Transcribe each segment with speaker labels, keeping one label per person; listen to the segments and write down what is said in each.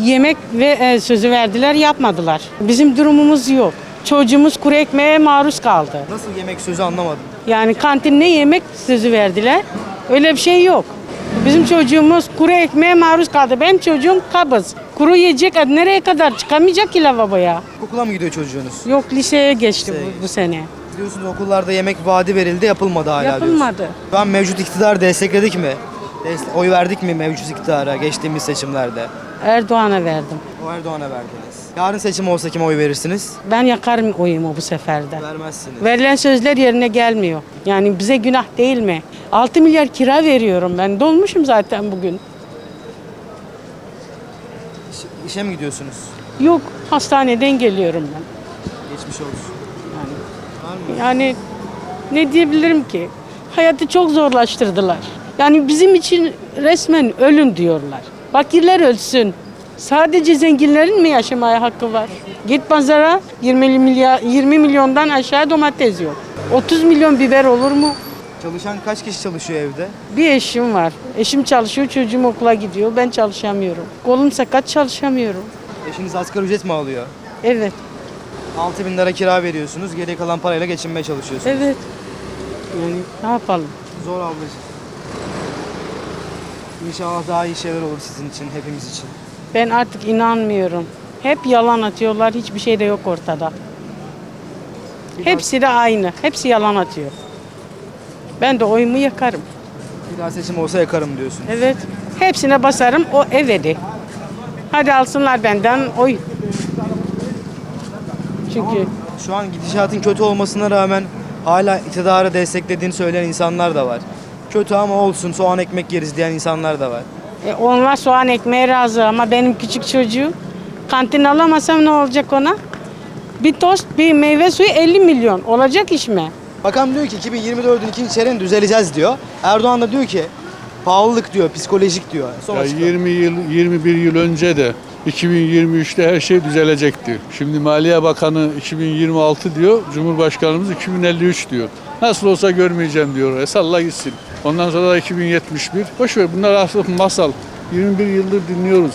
Speaker 1: Yemek ve e, sözü verdiler yapmadılar. Bizim durumumuz yok. Çocuğumuz kuru ekmeğe maruz kaldı.
Speaker 2: Nasıl yemek sözü anlamadım.
Speaker 1: Yani kantinde yemek sözü verdiler. Öyle bir şey yok. Bizim çocuğumuz kuru ekmeğe maruz kaldı. Benim çocuğum kabız. Kuru yiyecek nereye kadar çıkamayacak ki lavaboya.
Speaker 2: Okula mı gidiyor çocuğunuz?
Speaker 1: Yok liseye geçti
Speaker 2: Liseye
Speaker 1: bu, bu sene.
Speaker 2: Biliyorsunuz okullarda yemek vaadi verildi yapılmadı hala diyorsunuz.
Speaker 1: Yapılmadı.
Speaker 2: Şu an mevcut iktidar destekledik mi? Oy verdik mi mevcut iktidara geçtiğimiz seçimlerde?
Speaker 1: Erdoğan'a verdim.
Speaker 2: O Erdoğan'a verdiniz. Yarın seçim olsa kime oy verirsiniz?
Speaker 1: Ben yakarım oyumu bu seferde.
Speaker 2: Vermezsiniz.
Speaker 1: Verilen sözler yerine gelmiyor. Yani bize günah değil mi? 6 milyar kira veriyorum ben. Dolmuşum zaten bugün.
Speaker 2: İş- işe mi gidiyorsunuz?
Speaker 1: Yok hastaneden geliyorum ben.
Speaker 2: Geçmiş olsun.
Speaker 1: Yani ne diyebilirim ki? Hayatı çok zorlaştırdılar. Yani bizim için resmen ölün diyorlar. Fakirler ölsün. Sadece zenginlerin mi yaşamaya hakkı var? Git pazara 20 milyar 20 milyondan aşağı domates yok. 30 milyon biber olur mu?
Speaker 2: Çalışan kaç kişi çalışıyor evde?
Speaker 1: Bir eşim var. Eşim çalışıyor, çocuğum okula gidiyor. Ben çalışamıyorum. Kolum sakat çalışamıyorum.
Speaker 2: Eşiniz asgari ücret mi alıyor?
Speaker 1: Evet,
Speaker 2: 6 bin lira kira veriyorsunuz. Geri kalan parayla geçinmeye çalışıyorsunuz.
Speaker 1: evet. Yani ne yapalım?
Speaker 2: Zor ablacığım. İnşallah daha iyi şeyler olur sizin için, hepimiz için.
Speaker 1: Ben artık inanmıyorum. Hep yalan atıyorlar, hiçbir şey de yok ortada. Hepsi de aynı, hepsi yalan atıyor. Ben de oyumu yakarım.
Speaker 2: Bir daha seçim olsa yakarım diyorsun.
Speaker 1: Evet, hepsine basarım, o evedi. Hadi alsınlar benden oy. Çünkü
Speaker 2: Şu an gidişatın kötü olmasına rağmen hala iktidarı desteklediğini söyleyen insanlar da var. Kötü ama olsun soğan ekmek yeriz diyen insanlar da var.
Speaker 1: e, onlar soğan ekmeğe razı ama benim küçük çocuğum kantin alamasam ne olacak ona? Bir tost, bir meyve suyu 50 milyon. Olacak iş mi?
Speaker 2: Bakan diyor ki 2024'ün ikinci çeyreğini düzeleceğiz diyor. Erdoğan da diyor ki pahalılık diyor, psikolojik diyor. Son
Speaker 3: Ya
Speaker 2: açıklama.
Speaker 3: 20 yıl, 21 yıl önce de 2023'te her şey düzelecekti. Şimdi Maliye Bakanı 2026 diyor, Cumhurbaşkanımız 2053 diyor. Nasıl olsa görmeyeceğim diyor. E salla gitsin. Ondan sonra da 2071. Boş ver bunlar aslında masal. 21 yıldır dinliyoruz.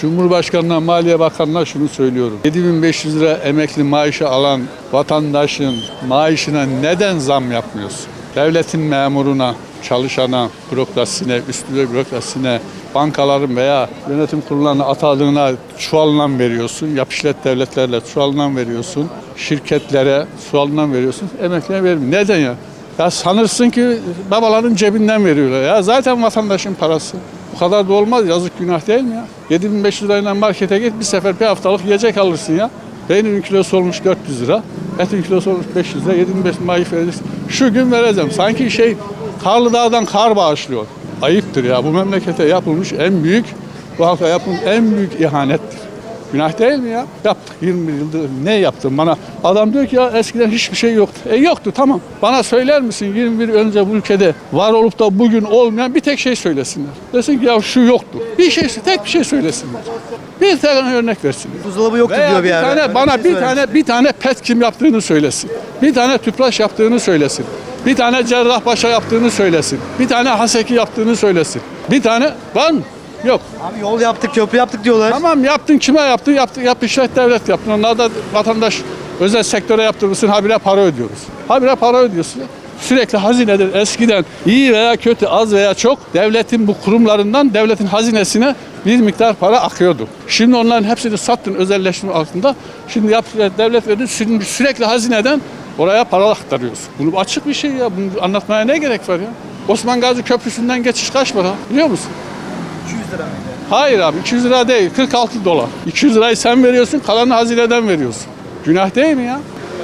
Speaker 3: Cumhurbaşkanına, Maliye Bakanı'na şunu söylüyorum. 7500 lira emekli maaşı alan vatandaşın maaşına neden zam yapmıyorsun? Devletin memuruna, çalışana, bürokrasisine, üstüne bürokrasisine, bankaların veya yönetim kurullarına atadığına çuvalından veriyorsun. Yap işlet devletlerle çuvalından veriyorsun. Şirketlere çuvalından veriyorsun. Emekliye vermiyor. Neden ya? Ya sanırsın ki babaların cebinden veriyorlar. Ya zaten vatandaşın parası. Bu kadar da olmaz. Yazık günah değil mi ya? 7500 lirayla markete git bir sefer bir haftalık yiyecek alırsın ya. Peynirin kilosu olmuş 400 lira. Etin kilosu olmuş 500 lira. 75 maaş vereceksin. Şu gün vereceğim. Sanki şey Karlı Dağ'dan kar bağışlıyor. Ayıptır ya. Bu memlekete yapılmış en büyük, bu halka yapılmış en büyük ihanettir. Günah değil mi ya? Yaptık 20 yıldır ne yaptın bana? Adam diyor ki ya eskiden hiçbir şey yoktu. E yoktu tamam. Bana söyler misin 21 yıl önce bu ülkede var olup da bugün olmayan bir tek şey söylesinler. Desin ki ya şu yoktu. Bir şey tek bir şey söylesinler. Bir tane örnek versinler.
Speaker 2: Buzdolabı yoktu
Speaker 3: Veya
Speaker 2: diyor bir
Speaker 3: bir
Speaker 2: yerde.
Speaker 3: tane
Speaker 2: Öyle
Speaker 3: bana
Speaker 2: şey
Speaker 3: bir
Speaker 2: söylemiş.
Speaker 3: tane bir tane pet kim yaptığını söylesin. Bir tane tüpraş yaptığını söylesin. Bir tane cerrahpaşa yaptığını söylesin. Bir tane haseki yaptığını söylesin. Bir tane var mı? Yok.
Speaker 2: Abi yol yaptık, köprü yaptık diyorlar.
Speaker 3: Tamam yaptın kime yaptın? Yaptı, yap işlet devlet yaptın. Onlar da vatandaş özel sektöre yaptırırsın. Habire para ödüyoruz. Habire para ödüyorsun. Sürekli hazineden eskiden iyi veya kötü az veya çok devletin bu kurumlarından devletin hazinesine bir miktar para akıyordu. Şimdi onların hepsini sattın özelleştirme altında. Şimdi yap, devlet verdi şimdi sürekli hazineden oraya para aktarıyorsun. Bunu açık bir şey ya. Bunu anlatmaya ne gerek var ya? Osman Gazi Köprüsü'nden geçiş kaç para biliyor musun?
Speaker 2: 200 lira mıydı?
Speaker 3: Hayır abi 200 lira değil 46 dolar. 200 lirayı sen veriyorsun kalanı hazineden veriyorsun. Günah değil mi ya?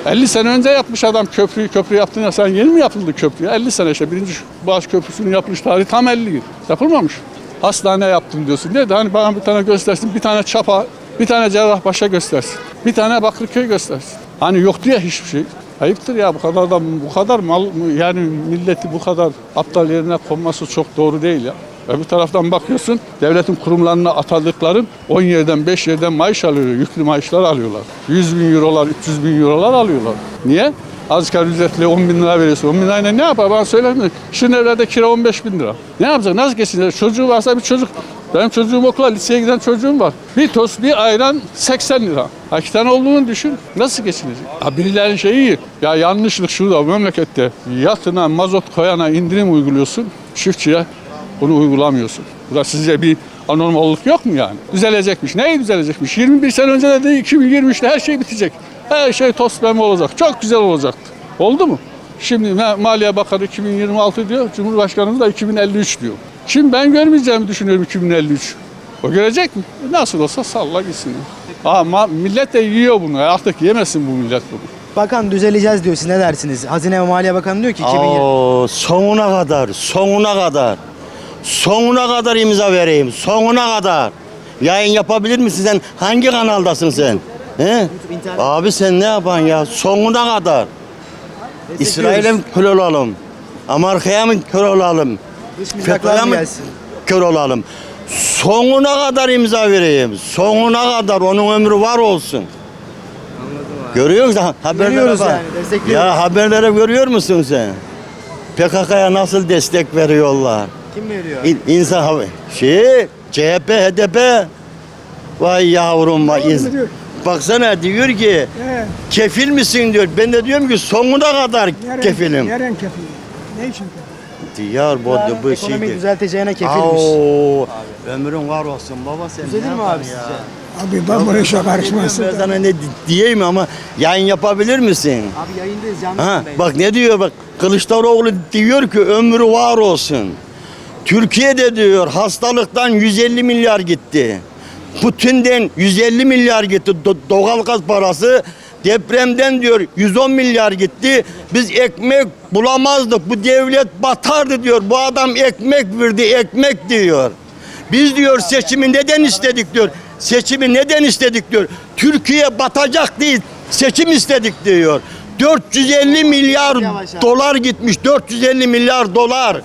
Speaker 3: 50 sene önce yapmış adam köprüyü köprü yaptığında sen yeni mi yapıldı köprü? ya? 50 sene işte birinci Boğaz Köprüsü'nün yapılış tarihi tam 50 yıl. Yapılmamış. Hastane yaptım diyorsun. Ne de hani bana bir tane göstersin bir tane çapa bir tane Cerrahpaşa göstersin. Bir tane Bakırköy göstersin. Hani yoktu ya hiçbir şey. Ayıptır ya bu kadar da bu kadar mal yani milleti bu kadar aptal yerine konması çok doğru değil ya. Öbür taraftan bakıyorsun devletin kurumlarına atadıkların 10 yerden 5 yerden maaş alıyor. Yüklü maaşlar alıyorlar. 100 bin eurolar 300 bin eurolar alıyorlar. Niye? Asgari ücretle 10 bin lira veriyorsun. 10 bin lirayla ne yapar bana söyler misin? Şimdi evlerde kira 15 bin lira. Ne yapacak? Nasıl geçinecek? Çocuğu varsa bir çocuk Benim çocuğum okula, liseye giden çocuğum var. Bir tost, bir ayran 80 lira. Ha, iki tane olduğunu düşün. Nasıl geçinecek? Ha, birilerinin şeyi. Ya yanlışlık şurada memlekette. Yatına, mazot koyana indirim uyguluyorsun. Çiftçiye bunu uygulamıyorsun. Burada sizce bir anormallık yok mu yani? Düzelecekmiş. Neyi düzelecekmiş? 21 sene önce de dedi 2023'te her şey bitecek. Her şey toz pembe olacak. Çok güzel olacaktı. Oldu mu? Şimdi Ma- Maliye Bakanı 2026 diyor, Cumhurbaşkanımız da 2053 diyor. Şimdi ben görmeyeceğimi düşünüyorum 2053. O görecek mi? Nasıl olsa salla gitsin. Ama millet de yiyor bunu. Artık yemesin bu millet bunu.
Speaker 2: Bakan düzeleceğiz diyor. Siz ne dersiniz? Hazine ve Maliye Bakanı diyor ki 2020
Speaker 4: Oo, sonuna kadar, sonuna kadar. Sonuna kadar imza vereyim, sonuna kadar. Yayın yapabilir misin sen? Hangi kanaldasın sen? He? Abi sen ne yapan ya? Sonuna kadar. İsrail'e mi kör olalım? Amerika'ya mı kör olalım? FETÖ'ye mi kör olalım? Sonuna kadar imza vereyim. Sonuna kadar onun ömrü var olsun. Görüyor musun? Haberlere
Speaker 2: Görüyoruz
Speaker 4: bak.
Speaker 2: yani, destekliyoruz.
Speaker 4: Ya haberlere görüyor musun sen? PKK'ya nasıl destek veriyorlar?
Speaker 2: Kim veriyor?
Speaker 4: İn, insan hava- şey CHP HDP vay yavrum vay ins- baksana diyor ki kefil misin diyor ben de diyorum ki sonuna kadar kefilim
Speaker 5: Neren kefil? Ne için kefil?
Speaker 4: diyar bu bu şey
Speaker 2: Ekonomiyi düzelteceğine kefilmiş.
Speaker 4: Aa, ömrün var olsun baba sen
Speaker 2: Düzelir mi abi
Speaker 4: ya?
Speaker 2: sizce?
Speaker 5: Abi ben bu işe karışmazsın.
Speaker 4: Ben sana ne di- diyeyim ama yayın yapabilir misin?
Speaker 2: Abi yayındayız canlı
Speaker 4: Ha, bak ne diyor bak Kılıçdaroğlu diyor ki ömrü var olsun. Türkiye'de diyor hastalıktan 150 milyar gitti. Putin'den 150 milyar gitti do- doğalgaz parası. Depremden diyor 110 milyar gitti. Biz ekmek bulamazdık. Bu devlet batardı diyor. Bu adam ekmek verdi ekmek diyor. Biz diyor seçimi neden istedik diyor. Seçimi neden istedik diyor. Türkiye batacak değil. Seçim istedik diyor. 450 milyar dolar gitmiş. 450 milyar dolar.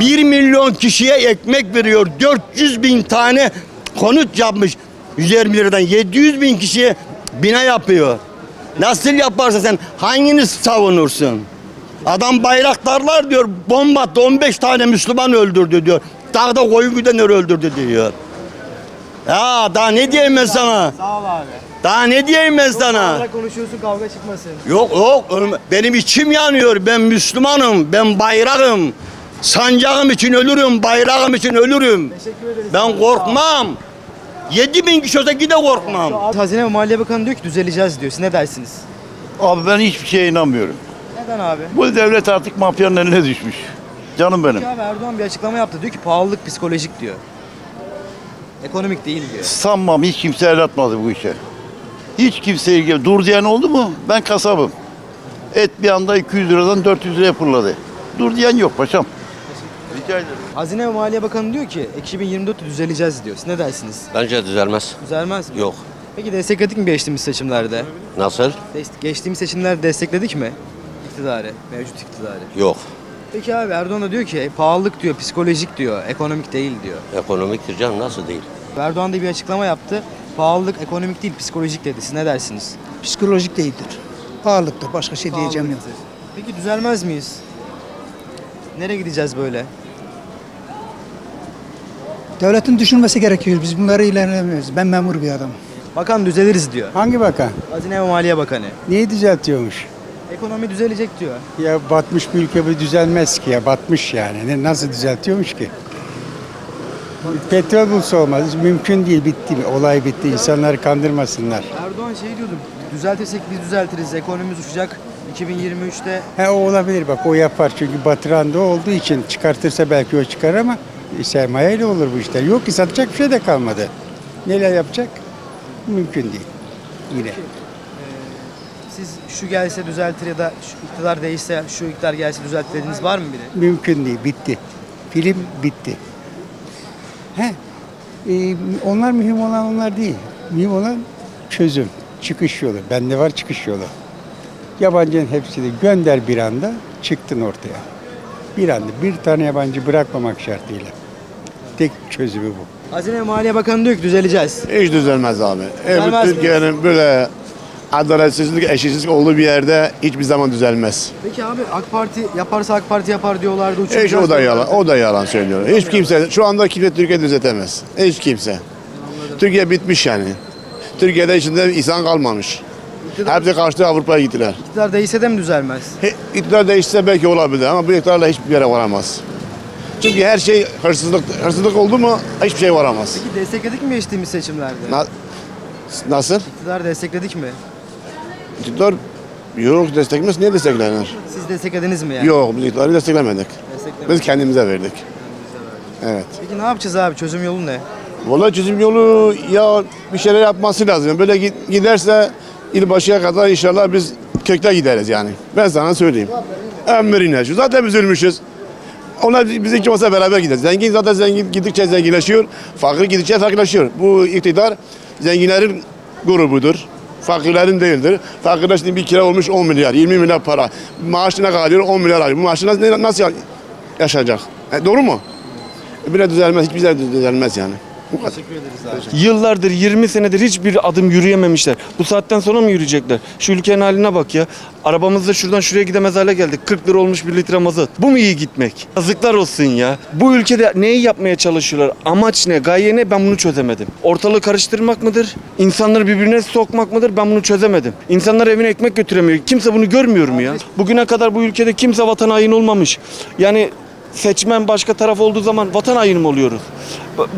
Speaker 4: 1 milyon kişiye ekmek veriyor. 400 bin tane konut yapmış. 120 liradan 700 bin kişiye bina yapıyor. Nasıl yaparsa sen hangini savunursun? Adam bayraktarlar diyor bomba attı 15 tane Müslüman öldürdü diyor. Dağda koyun güdenleri öldürdü diyor. Ya daha ne diyeyim ben sana?
Speaker 2: Sağ ol abi.
Speaker 4: Daha ne diyeyim ben sana?
Speaker 2: Sonra konuşuyorsun kavga çıkmasın.
Speaker 4: Yok yok benim içim yanıyor. Ben Müslümanım. Ben bayrağım. Sancağım için ölürüm. Bayrağım için ölürüm.
Speaker 2: Teşekkür ederiz.
Speaker 4: Ben korkmam. 7 bin kişi olsa yine korkmam.
Speaker 2: Hazine ve Maliye Bakanı diyor ki düzeleceğiz diyor. Siz ne dersiniz?
Speaker 6: Abi ben hiçbir şeye inanmıyorum.
Speaker 2: Neden abi?
Speaker 6: Bu devlet artık mafyanın eline düşmüş. Canım benim.
Speaker 2: Abi Erdoğan bir açıklama yaptı. Diyor ki pahalılık psikolojik diyor. Ekonomik değil diyor.
Speaker 6: Sanmam hiç kimse el atmadı bu işe. Hiç kimse ilgili. Dur diyen oldu mu? Ben kasabım. Et bir anda 200 liradan 400 liraya fırladı. Dur diyen yok paşam. Rica ederim.
Speaker 2: Hazine ve Maliye Bakanı diyor ki 2024'te düzeleceğiz diyor. Siz ne dersiniz?
Speaker 7: Bence düzelmez.
Speaker 2: Düzelmez mi?
Speaker 7: Yok.
Speaker 2: Peki destekledik mi geçtiğimiz seçimlerde?
Speaker 7: Nasıl?
Speaker 2: Des- geçtiğimiz seçimlerde destekledik mi? İktidarı, mevcut iktidarı.
Speaker 7: Yok.
Speaker 2: Peki abi Erdoğan da diyor ki pahalılık diyor, psikolojik diyor, ekonomik değil diyor.
Speaker 7: Ekonomiktir canım nasıl değil?
Speaker 2: Erdoğan da bir açıklama yaptı. Pahalılık ekonomik değil, psikolojik dedi. Siz ne dersiniz?
Speaker 5: Psikolojik değildir. Pahalılıktır. Başka şey diyeceğim yok.
Speaker 2: Pahalılıktır. Peki düzelmez miyiz? Nereye gideceğiz böyle?
Speaker 5: Devletin düşünmesi gerekiyor. Biz bunları ilerlemiyoruz. Ben memur bir adamım.
Speaker 2: Bakan düzeliriz diyor.
Speaker 8: Hangi bakan?
Speaker 2: Hazine ve Maliye Bakanı.
Speaker 8: Neyi düzeltiyormuş?
Speaker 2: Ekonomi düzelecek diyor.
Speaker 8: Ya batmış bir ülke bu düzelmez ki ya batmış yani. Ne, nasıl düzeltiyormuş ki? Petrol bulsa olmaz. Mümkün değil bitti. Olay bitti. İnsanları kandırmasınlar.
Speaker 2: Erdoğan şey diyordu. Düzeltirsek biz düzeltiriz. Ekonomimiz uçacak. 2023'te
Speaker 8: He o olabilir bak o yapar çünkü batıran da olduğu için çıkartırsa belki o çıkar ama sermayeyle olur bu işler. Yok ki satacak bir şey de kalmadı. Neler yapacak? Mümkün değil. Yine.
Speaker 2: siz şu gelse düzeltir ya da şu iktidar değişse şu iktidar gelse düzeltir dediğiniz var mı biri?
Speaker 8: Mümkün değil. Bitti. Film bitti. He. e, onlar mühim olan onlar değil. Mühim olan çözüm, çıkış yolu. Bende var çıkış yolu. Yabancının hepsini gönder bir anda çıktın ortaya. Bir anda bir tane yabancı bırakmamak şartıyla. Tek çözümü bu.
Speaker 2: Hazine ve Maliye Bakanı diyor ki düzeleceğiz.
Speaker 9: Hiç düzelmez abi.
Speaker 2: Düzelmez
Speaker 9: bu Türkiye'nin böyle adaletsizlik, eşitsizlik olduğu bir yerde hiçbir zaman düzelmez.
Speaker 2: Peki abi AK Parti yaparsa AK Parti yapar diyorlardı.
Speaker 9: Hiç o da
Speaker 2: diyorlardı.
Speaker 9: yalan, o da yalan söylüyor. Hiç kimse, şu anda kimse Türkiye düzeltemez. Hiç kimse. Türkiye bitmiş yani. Türkiye'de içinde insan kalmamış. Hepsi kaçtı Avrupa'ya gittiler.
Speaker 2: İktidar değişse de mi düzelmez?
Speaker 9: He- İktidar değişse belki olabilir ama bu iktidarla hiçbir yere varamaz. Çünkü her şey hırsızlık. Hırsızlık oldu mu hiçbir şey varamaz.
Speaker 2: Peki destekledik mi geçtiğimiz seçimlerde?
Speaker 9: Na- nasıl?
Speaker 2: İktidar destekledik mi?
Speaker 9: İktidar yok desteklemez. Niye desteklenir?
Speaker 2: Siz desteklediniz mi yani?
Speaker 9: Yok biz iktidarı desteklemedik.
Speaker 2: Desteklemedik.
Speaker 9: Biz kendimize verdik. Evet.
Speaker 2: Peki ne yapacağız abi? Çözüm yolu ne?
Speaker 9: Vallahi çözüm yolu ya bir şeyler yapması lazım. Böyle gi- giderse ilbaşıya kadar inşallah biz kökte gideriz yani. Ben sana söyleyeyim. Ömrüne şu. Zaten biz ölmüşüz. Ona biz hiç olmazsa beraber gideriz. Zengin zaten zengin gidikçe zenginleşiyor. Fakir gidikçe fakirleşiyor. Bu iktidar zenginlerin grubudur. Fakirlerin değildir. Fakirler şimdi bir kira olmuş 10 milyar, 20 milyar para. Maaşına kalıyor 10 milyar alıyor. Bu maaşına nasıl yaşayacak? E, doğru mu? Bir de düzelmez. Hiçbir şey düzelmez yani. Bu kadar.
Speaker 2: Teşekkür ederiz abi.
Speaker 10: Yıllardır 20 senedir hiçbir adım yürüyememişler. Bu saatten sonra mı yürüyecekler? Şu ülkenin haline bak ya. Arabamızda şuradan şuraya gidemez hale geldik. 40 lira olmuş bir litre mazot. Bu mu iyi gitmek? Yazıklar olsun ya. Bu ülkede neyi yapmaya çalışıyorlar? Amaç ne? Gaye ne? Ben bunu çözemedim. Ortalığı karıştırmak mıdır? İnsanları birbirine sokmak mıdır? Ben bunu çözemedim. İnsanlar evine ekmek götüremiyor. Kimse bunu görmüyor mu ya? Bugüne kadar bu ülkede kimse vatan hain olmamış. Yani seçmen başka taraf olduğu zaman vatan haini mi oluyoruz?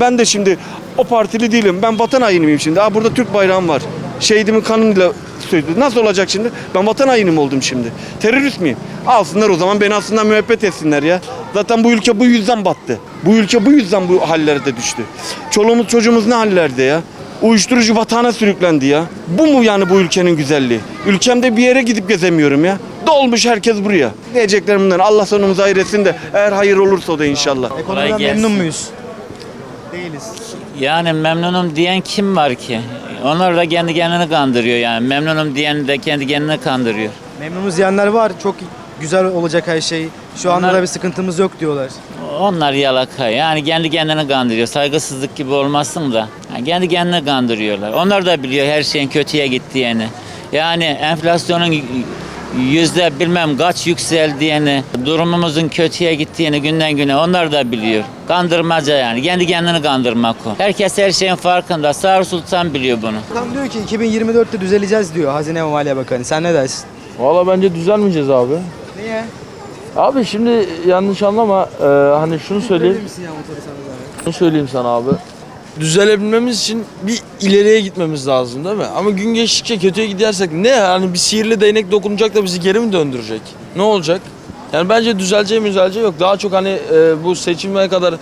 Speaker 10: Ben de şimdi o partili değilim. Ben vatan haini miyim şimdi? Aa, burada Türk bayrağım var. Şehidimin kanıyla söyledi. Nasıl olacak şimdi? Ben vatan haini mi oldum şimdi? Terörist miyim? Alsınlar o zaman beni aslında müebbet etsinler ya. Zaten bu ülke bu yüzden battı. Bu ülke bu yüzden bu hallerde düştü. Çoluğumuz çocuğumuz ne hallerde ya? Uyuşturucu batağına sürüklendi ya. Bu mu yani bu ülkenin güzelliği? Ülkemde bir yere gidip gezemiyorum ya. Dolmuş herkes buraya. Diyeceklerim bunlar. Allah sonumuzu hayır etsin de eğer hayır olursa o da inşallah.
Speaker 2: Ekonomiden
Speaker 11: gelsin.
Speaker 2: memnun muyuz? Değiliz.
Speaker 11: Yani memnunum diyen kim var ki? Onlar da kendi kendini kandırıyor yani. Memnunum diyen de kendi kendini kandırıyor.
Speaker 2: Memnunuz diyenler var. Çok güzel olacak her şey. Şu anda
Speaker 11: Onlar-
Speaker 2: da bir sıkıntımız yok diyorlar.
Speaker 11: Onlar yalaka. Yani kendi kendini kandırıyor. Saygısızlık gibi olmasın da. Yani kendi kendini kandırıyorlar. Onlar da biliyor her şeyin kötüye gittiğini. Yani enflasyonun yüzde bilmem kaç yükseldiğini, durumumuzun kötüye gittiğini günden güne onlar da biliyor. Kandırmaca yani. Kendi kendini kandırmak o. Herkes her şeyin farkında. Sağır Sultan biliyor bunu.
Speaker 2: Tam diyor ki 2024'te düzeleceğiz diyor Hazine ve Maliye Bakanı. Sen ne dersin?
Speaker 12: Valla bence düzelmeyeceğiz abi.
Speaker 2: Niye?
Speaker 12: Abi şimdi yanlış anlama e, hani şunu söyleyeyim,
Speaker 2: misin ya motoru sana zahmet?
Speaker 12: şunu söyleyeyim sana abi. Düzelebilmemiz için bir ileriye gitmemiz lazım değil mi? Ama gün geçtikçe kötüye gidersek ne yani bir sihirli değnek dokunacak da bizi geri mi döndürecek? Ne olacak? Yani bence düzeleceği müzeleceği yok. Daha çok hani e, bu seçime kadar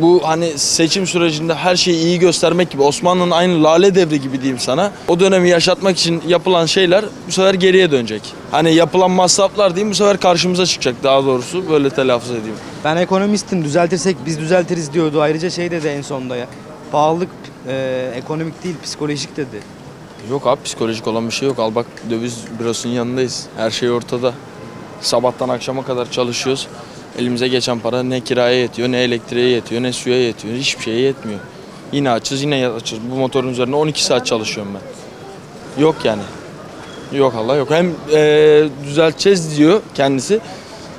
Speaker 12: bu hani seçim sürecinde her şeyi iyi göstermek gibi Osmanlı'nın aynı lale devri gibi diyeyim sana. O dönemi yaşatmak için yapılan şeyler bu sefer geriye dönecek. Hani yapılan masraflar diyeyim bu sefer karşımıza çıkacak daha doğrusu böyle telaffuz edeyim.
Speaker 2: Ben ekonomistim düzeltirsek biz düzeltiriz diyordu. Ayrıca şey dedi en sonunda ya. Pahalılık e, ekonomik değil psikolojik dedi.
Speaker 12: Yok abi psikolojik olan bir şey yok. Al bak döviz bürosunun yanındayız. Her şey ortada. Sabahtan akşama kadar çalışıyoruz. Elimize geçen para ne kiraya yetiyor, ne elektriğe yetiyor, ne suya yetiyor. Hiçbir şeye yetmiyor. Yine açız, yine açız. Bu motorun üzerine 12 saat çalışıyorum ben. Yok yani. Yok Allah yok. Hem eee, düzelteceğiz diyor kendisi.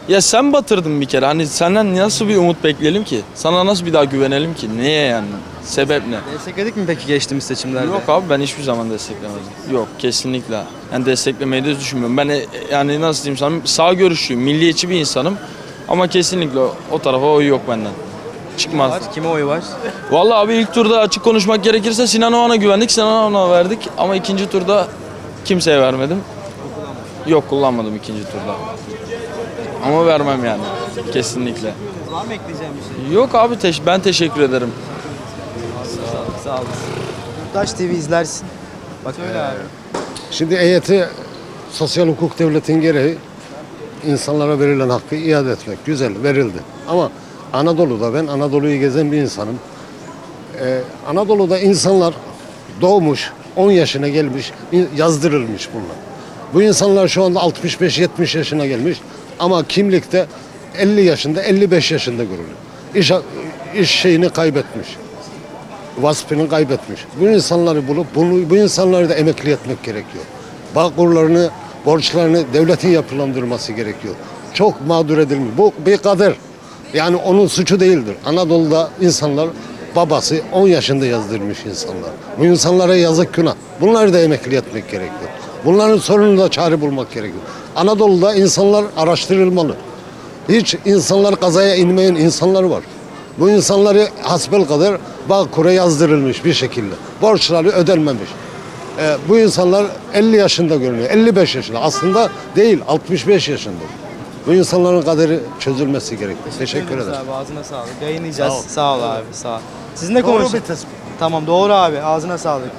Speaker 12: Ya sen batırdın bir kere. Hani senden nasıl bir umut bekleyelim ki? Sana nasıl bir daha güvenelim ki? Neye yani? Sebep ne?
Speaker 2: Destekledik mi peki geçtiğimiz seçimlerde?
Speaker 12: Yok abi ben hiçbir zaman desteklemedim. Yok kesinlikle. Yani desteklemeyi de düşünmüyorum. Ben e, yani nasıl diyeyim sana sağ görüşlüyüm, milliyetçi bir insanım. Ama kesinlikle o, o tarafa oy yok benden. Çıkmaz.
Speaker 2: Var. Kime oy var?
Speaker 12: Vallahi abi ilk turda açık konuşmak gerekirse Sinan Oğan'a güvendik. Sinan Oğan'a verdik. Ama ikinci turda kimseye vermedim. Yok kullanmadım ikinci turda. Ama vermem yani. Kesinlikle.
Speaker 2: Var mı ekleyeceğim bir şey?
Speaker 12: Yok abi teş- ben teşekkür ederim.
Speaker 2: Sağ olasın. Taş TV izlersin. Bak öyle abi.
Speaker 13: Şimdi EYT sosyal hukuk devletin gereği insanlara verilen hakkı iade etmek. Güzel verildi. Ama Anadolu'da ben Anadolu'yu gezen bir insanım. Ee, Anadolu'da insanlar doğmuş, 10 yaşına gelmiş, yazdırılmış bunlar. Bu insanlar şu anda 65-70 yaşına gelmiş ama kimlikte 50 yaşında, 55 yaşında görülüyor. İş, iş şeyini kaybetmiş. Vasfını kaybetmiş. Bu insanları bulup bunu, bu insanları da emekli etmek gerekiyor. Bağkurlarını, borçlarını devletin yapılandırması gerekiyor. Çok mağdur edilmiş. Bu bir kader. Yani onun suçu değildir. Anadolu'da insanlar babası 10 yaşında yazdırmış insanlar. Bu insanlara yazık günah. Bunları da emekli etmek gerekiyor. Bunların sorununa da çare bulmak gerekiyor. Anadolu'da insanlar araştırılmalı. Hiç insanlar kazaya inmeyen insanlar var. Bu insanları hasbel kadar Bağkur'a yazdırılmış bir şekilde. Borçları ödenmemiş. Ee, bu insanlar 50 yaşında görünüyor. 55 yaşında. Aslında değil 65 yaşında. Bu insanların kaderi çözülmesi gerekiyor. Teşekkür
Speaker 2: ederiz
Speaker 13: ederim.
Speaker 2: Abi, ağzına sağlık. Yayınlayacağız.
Speaker 13: Sağ ol.
Speaker 2: Sağ ol, abi. Sağ ol. Sizinle
Speaker 13: Doğru
Speaker 2: konuştuk.
Speaker 13: bir tespit.
Speaker 2: Tamam doğru abi. Ağzına sağlık.